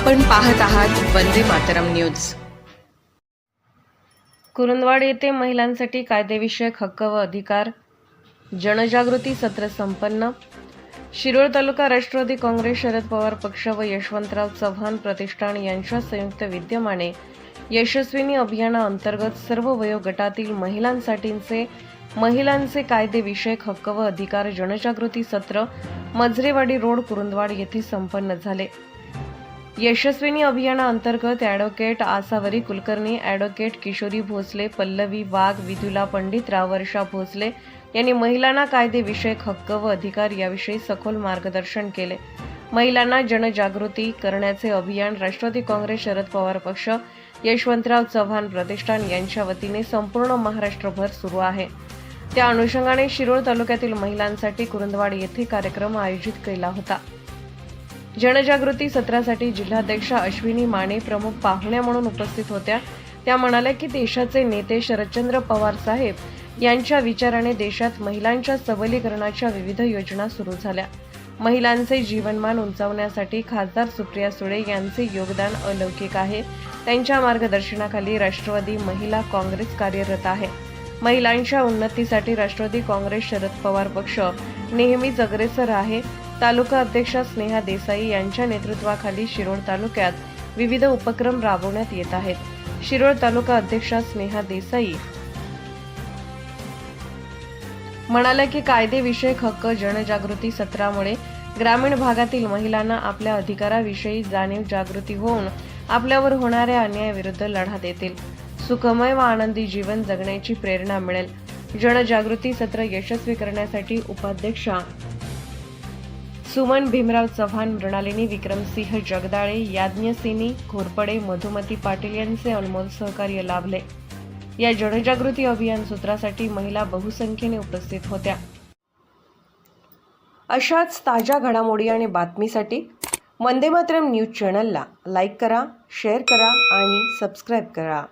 आपण पाहत आहात वंदे मातरम न्यूज. कुरुंदवाड येथे महिलांसाठी कायदेविषयक हक्क व अधिकार. जनजागृती सत्र संपन्न. शिरोळ तालुका राष्ट्रवादी काँग्रेस शरद पवार पक्ष व यशवंतराव चव्हाण प्रतिष्ठान यांच्या संयुक्त विद्यमाने यशस्विनी अभियानाअंतर्गत सर्व वयोगटातील महिलांसाठीचे महिलांचे कायदेविषयक हक्क व अधिकार जनजागृती सत्र मजरेवाडी रोड कुरुंदवाड येथे संपन्न झाले. यशस्विनी अभियानाअंतर्गत ॲडव्होकेट आसावरी कुलकर्णी ॲडव्होकेट किशोरी भोसले पल्लवी वाघ विदुला पंडितराव वर्षा भोसले यांनी महिलांना कायदेविषयक हक्क व अधिकार याविषयी सखोल मार्गदर्शन केले. महिलांना जनजागृती करण्याचे अभियान राष्ट्रवादी काँग्रेस शरद पवार पक्ष यशवंतराव चव्हाण प्रतिष्ठान यांच्या वतीने संपूर्ण महाराष्ट्रभर सुरू आहे. त्या अनुषंगाने शिरोळ तालुक्यातील महिलांसाठी कुरुंदवाड येथे कार्यक्रम आयोजित केला होता. जनजागृती सत्रासाठी जिल्हाध्यक्षा अश्विनी माने प्रमुख पाहुण्या म्हणून उपस्थित होत्या. त्या म्हणाल्या की देशाचे नेते शरदचंद्र पवार साहेब यांच्या विचाराने देशात महिलांच्या सबलीकरणाच्या विविध योजना सुरू झाल्या. महिलांचे जीवनमान उंचावण्यासाठी खासदार सुप्रिया सुळे यांचे योगदान अलौकिक आहे. त्यांच्या मार्गदर्शनाखाली राष्ट्रवादी महिला काँग्रेस कार्यरत आहे. महिलांच्या उन्नतीसाठी राष्ट्रवादी काँग्रेस शरद पवार पक्ष नेहमीच अग्रेसर आहे. तालुका अध्यक्षा स्नेहा देसाई यांच्या नेतृत्वाखाली शिरोळ तालुक्यात विविध उपक्रम राबवण्यात येत आहेत. शिरोळ तालुका अध्यक्षा स्नेहा देसाई म्हणाल्या की कायदेविषयक हक्क जनजागृती सत्रामुळे ग्रामीण भागातील महिलांना आपल्या अधिकाराविषयी जाणीव जागृती होऊन आपल्यावर होणाऱ्या अन्यायाविरुद्ध लढा देतील. सुखमय व आनंदी जीवन जगण्याची प्रेरणा मिळेल. जनजागृती सत्र यशस्वी करण्यासाठी उपाध्यक्षा सुमन भीमराव चव्हाण मृणालिनी विक्रमसिंह जगदाळे याज्ञसिनी घोरपडे मधुमती पाटील यांचे अनमोल सहकार्य लाभले. या जनजागृती अभियान सूत्रासाठी महिला बहुसंख्येने उपस्थित होत्या. अशाच ताज्या घडामोडी आणि बातमीसाठी वंदे मातरम न्यूज चॅनलला लाईक करा शेअर करा आणि सबस्क्राईब करा.